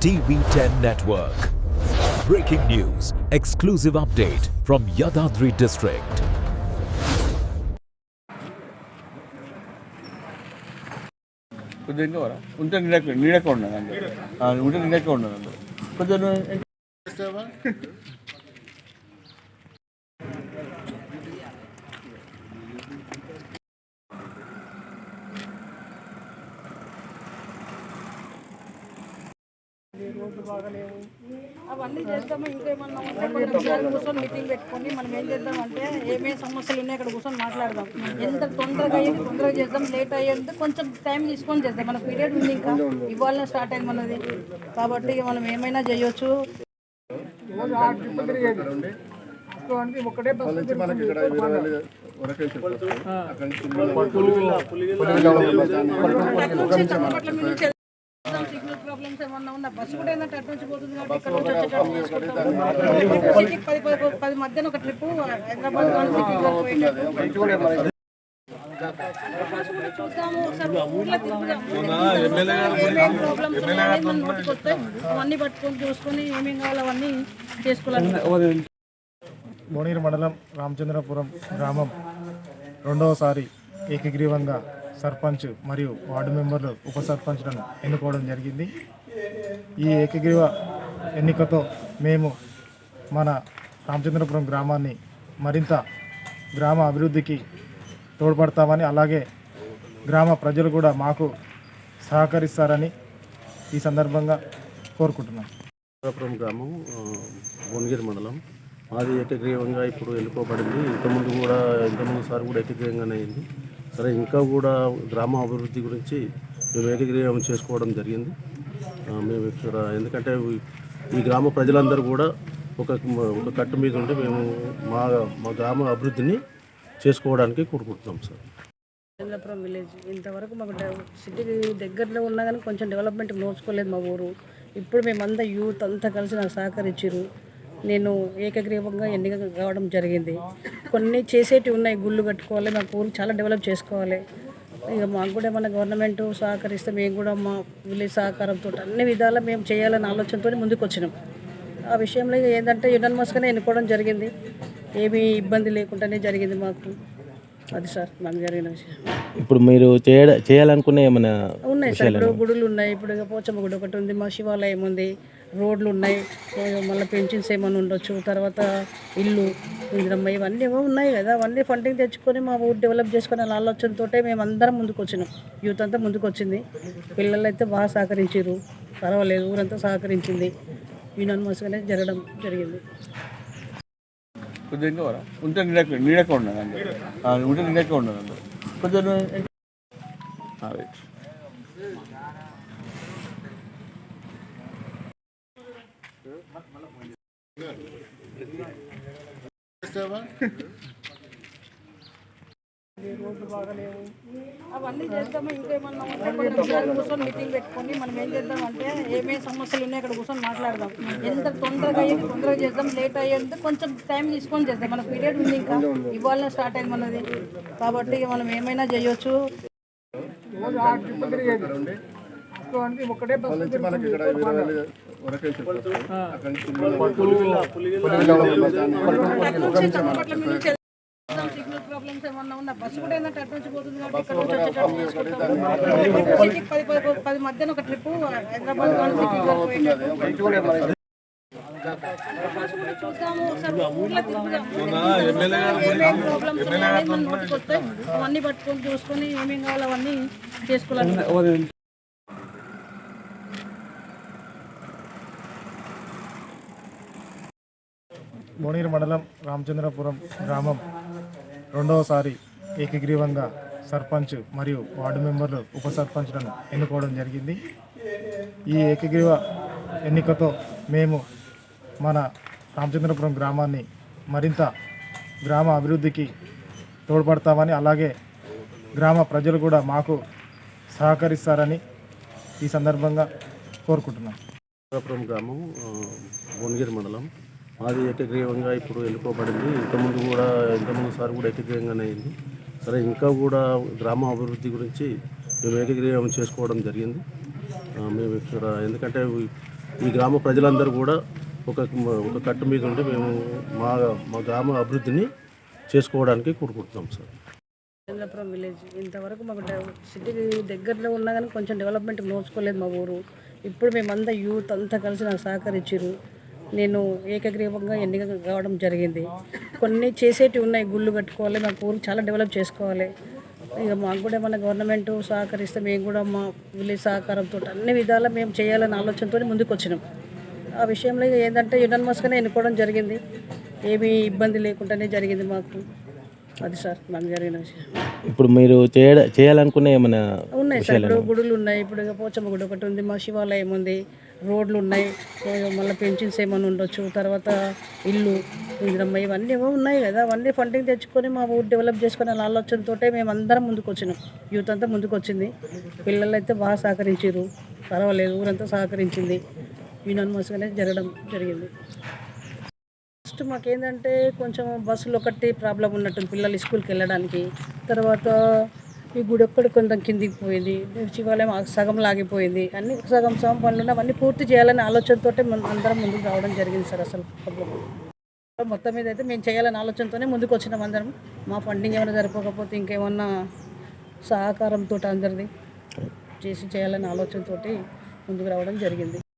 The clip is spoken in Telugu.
TV10 Network. Breaking news, exclusive update from Yadadri district. కొంచెం ఇంకా వరా ఉంటే నీడక నీడక ఉండదు అందరూ ఆ, ఉంటే నీడక ఉండదు అందరూ కొంచెం రోడ్లు బాగలేవు. అవన్నీ చేద్దాము? ఇంకేమన్నా ఉంటే కూర్చొని మీటింగ్ పెట్టుకొని మనం ఏం చేద్దామంటే ఏమేమి సమస్యలు ఉన్నాయి అక్కడ కూర్చొని మాట్లాడదాం. ఎంత తొందరగా అయ్యేది తొందరగా చేద్దాం లేట్ అయ్యేది కొంచెం టైం తీసుకొని చేద్దాం. మన పీరియడ్ ఉంది ఇంకా. ఇవాళ స్టార్ట్ అయింది మనది. కాబట్టి ఇక మనం ఏమైనా చేయొచ్చు. సిగ్నల్ ప్రాబ్లమ్స్ ఏమన్నా ఉన్నా బస్సు కూడా ఏంటంటే అటు నుంచి పోతుంది కాబట్టి ఇక్కడ నుంచి వచ్చేటట్టు చేసుకుంటాం సిటీకి పది పది పది మధ్యన ఒక ట్రిప్ హైదరాబాద్ కానీ సిటీలో అవన్నీ పట్టుకొని చూసుకొని కావాలో అవన్నీ చేసుకోవాలి భువనగిరి మండలం రామచంద్రపురం గ్రామం. రెండవసారి ఏకగ్రీవంగా సర్పంచ్ మరియు వార్డు మెంబర్లు ఉప సర్పంచ్లను ఎన్నుకోవడం జరిగింది. ఈ ఏకగ్రీవ ఎన్నికతో మేము మన రామచంద్రపురం గ్రామాన్ని మరింత గ్రామ అభివృద్ధికి తోడ్పడతామని అలాగే గ్రామ ప్రజలు కూడా మాకు సహకరిస్తారని ఈ సందర్భంగా కోరుకుంటున్నాం. రామచంద్రపురం గ్రామం భువనగిరి మండలం. మాది ఏకగ్రీవంగా ఇప్పుడు ఎన్నుకోబడింది. ఇంతకుముందు కూడా ఇంతకుముందు సార్ కూడా ఏకగ్రీవంగానే అయింది. సరే ఇంకా కూడా గ్రామ అభివృద్ధి గురించి మేము ఏకగ్రీవం చేసుకోవడం జరిగింది. మేము ఇక్కడ ఎందుకంటే ఈ- గ్రామ ప్రజలందరూ కూడా ఒక ఒక కట్టు మీద ఉండి మేము మా మా గ్రామ అభివృద్ధిని చేసుకోవడానికి కూడుకుంటున్నాం సార్. చంద్రపురం విలేజ్ ఇంతవరకు మాకు డెవ- సిటీకి దగ్గరలో ఉన్నా కానీ కొంచెం డెవలప్మెంట్ నోచుకోలేదు మా ఊరు. ఇప్పుడు మేమంతా యూత్ అంతా కలిసి నాకు సహకరించారు నేను ఏకగ్రీవంగా ఎన్నిక కావడం జరిగింది. కొన్ని చేసేటివి ఉన్నాయి గుళ్ళు కట్టుకోవాలి మా ఊరు చాలా డెవలప్ చేసుకోవాలి. ఇక మాకు కూడా మన గవర్నమెంట్ సహకరిస్తే మేము కూడా మా విలేజ్ సహకారంతో అన్ని విధాలా మేము చేయాలనే ఆలోచనతో ముందుకు వచ్చినాం. ఆ విషయంలో ఏంటంటే యునానిమస్గానే ఎన్నుకోవడం జరిగింది. ఏమీ ఇబ్బంది లేకుండానే జరిగింది మాకు. అది సార్ మాకు జరిగిన విషయం. ఇప్పుడు మీరు చేయ చేయాలనుకునే ఏమైనా ఉన్నాయి సార్ ఇప్పుడు గుడులు ఉన్నాయి ఇప్పుడు పోచమ్మ గుడి ఒకటి ఉంది మా శివాలయం ఉంది. రోడ్లు ఉన్నాయి మళ్ళీ పెన్షన్స్ ఏమైనా ఉండొచ్చు. తర్వాత ఇల్లు ఇంద్రమ్మ ఇవన్నీ ఏమో ఉన్నాయి కదా. అవన్నీ ఫండింగ్ తెచ్చుకొని మా ఊరు డెవలప్ చేసుకునే ఆలోచనతో మేము అందరం ముందుకు వచ్చినాం యూత్ అంతా ముందుకు వచ్చింది పిల్లలు అయితే బాగా సహకరించారు పర్వాలేదు ఊరంతా సహకరించింది. యూనానిమస్గానే జరగడం జరిగింది. కొద్దిగా ఉంటే నీడక నీడక ఉండదు అందరూ. ఉంటే నీడక ఉండదు కొంచెం నువ్వు- ఆ, రైట్. రోడ్లు అవన్నీ చేద్దామా? ఇంకేమన్నా ఉంటే కొన్ని కూర్చొని మీటింగ్ పెట్టుకొని మనం ఏం చేద్దామంటే ఏమేమి సమస్యలు ఉన్నాయి అక్కడ కూర్చొని మాట్లాడదాం. ఎంత తొందరగా అయ్యేది తొందరగా చేద్దాం లేట్ అయ్యేది కొంచెం టైం తీసుకొని చేద్దాం. మన పీరియడ్ ఉంది ఇంకా. ఇవాళ స్టార్ట్ అయింది మనది. కాబట్టి మనం ఏమైనా చేయొచ్చు. సిగ్నల్ ప్రాబ్లమ్స్ ఏమన్నా ఉన్నా? బస్సు కూడా ఏంటంటే అటు నుంచి పోతుంది కాబట్టి ఇక్కడ నుంచి వచ్చేటట్టు చేసుకుంటాం సిటీకి పది పది పది మధ్యన ఒక ట్రిప్ హైదరాబాద్ చూద్దాము ఒకసారి ఊర్లో ప్రాబ్లమ్స్ అవన్నీ పట్టుకొని చూసుకొని ఏమేం కావాలో అవన్నీ చేసుకోవాలి మోనీర్ మండలం రామచంద్రపురం గ్రామం రెండవసారి ఏకగ్రీవంగా సర్పంచ్ మరియు వార్డు మెంబర్లు ఉప సర్పంచ్లను ఎన్నుకోవడం జరిగింది. ఈ ఏకగ్రీవ ఎన్నికతో మేము మన రామచంద్రపురం గ్రామాన్ని మరింత గ్రామ అభివృద్ధికి తోడ్పడతామని అలాగే గ్రామ ప్రజలు కూడా మాకు సహకరిస్తారని ఈ సందర్భంగా కోరుకుంటున్నాం. రామపురం గ్రామం భువనగిరి మండలం. మాది ఏకగ్రీవంగా ఇప్పుడు ఎన్నుకోబడింది. ఇంతకుముందు కూడా ఇంతకుముందు సార్ కూడా ఏకగ్రీవంగానే అయింది. సరే ఇంకా కూడా గ్రామ అభివృద్ధి గురించి మేము ఏకగ్రీవం చేసుకోవడం జరిగింది. మేము ఇక్కడ ఎందుకంటే ఈ- గ్రామ ప్రజలందరూ కూడా ఒక ఒక కట్టు మీద ఉండి మేము మా మా గ్రామ అభివృద్ధిని చేసుకోవడానికి కూడుకుంటున్నాం సార్. చంద్రపురం విలేజ్. ఇంతవరకు మాకు సిటీకి దగ్గరలో ఉన్నా కానీ కొంచెం డెవలప్మెంట్ నోచుకోలేదు మా ఊరు. ఇప్పుడు మేమంతా యూత్ అంతా కలిసి నాకు సహకరించారు నేను ఏకగ్రీవంగా ఎన్నిక కావడం జరిగింది. కొన్ని చేసేటివి ఉన్నాయి గుళ్ళు కట్టుకోవాలి మా ఊరు చాలా డెవలప్ చేసుకోవాలి. ఇక మాకు కూడా మన గవర్నమెంట్ సహకరిస్తే మేము కూడా మా విలేజ్ సహకారంతో అన్ని విధాలా మేము చేయాలనే ఆలోచనతో ముందుకు వచ్చినాం. ఆ విషయంలో ఇక ఏంటంటే యునానిమస్గానే ఎన్నుకోవడం జరిగింది. ఏమీ ఇబ్బంది లేకుండానే జరిగింది మాకు. అది సార్ మాకు జరిగిన విషయం. ఇప్పుడు మీరు చేయ చేయాలనుకునే ఏమైనా ఉన్నాయి సార్ ఇప్పుడు గుడులు ఉన్నాయి ఇప్పుడు ఇక పోచమ్మ గుడి ఒకటి ఉంది మా శివాలయం ఉంది రోడ్లు ఉన్నాయి మళ్ళీ పెన్షన్స్ ఏమైనా ఉండొచ్చు తర్వాత ఇల్లు ఇందిరమ్మ ఇవన్నీ ఏమో ఉన్నాయి కదా అవన్నీ ఫండింగ్ తెచ్చుకొని మా ఊరు డెవలప్ చేసుకునే ఆలోచనతో మేము అందరం ముందుకు వచ్చినాం యూత్ అంతా ముందుకు వచ్చింది పిల్లలు అయితే బాగా సహకరించారు పర్వాలేదు ఊరంతా సహకరించింది. యూనానిమస్గానే జరగడం జరిగింది. ఫస్ట్ మాకేంటంటే కొంచెం బస్సులు ఒకటి ప్రాబ్లం ఉన్నట్టుంది పిల్లలు స్కూల్కి వెళ్ళడానికి తర్వాత ఈ గుడి ఒక్కటి కొంచెం కిందికి పోయింది. శివాలయం సగం లాగిపోయింది. అన్ని సగం సగం పనులు ఉన్నాయి అవన్నీ పూర్తి చేయాలనే ఆలోచనతో అందరం ముందుకు రావడం జరిగింది సార్ అసలు మొత్తం మీద అయితే మేము చేయాలనే ఆలోచనతోనే ముందుకు వచ్చినాం అందరం. మా ఫండింగ్ ఏమైనా సరిపోకపోతే ఇంకేమన్నా సహకారంతో అందరిది చేసి చేయాలనే ఆలోచనతోటి ముందుకు రావడం జరిగింది.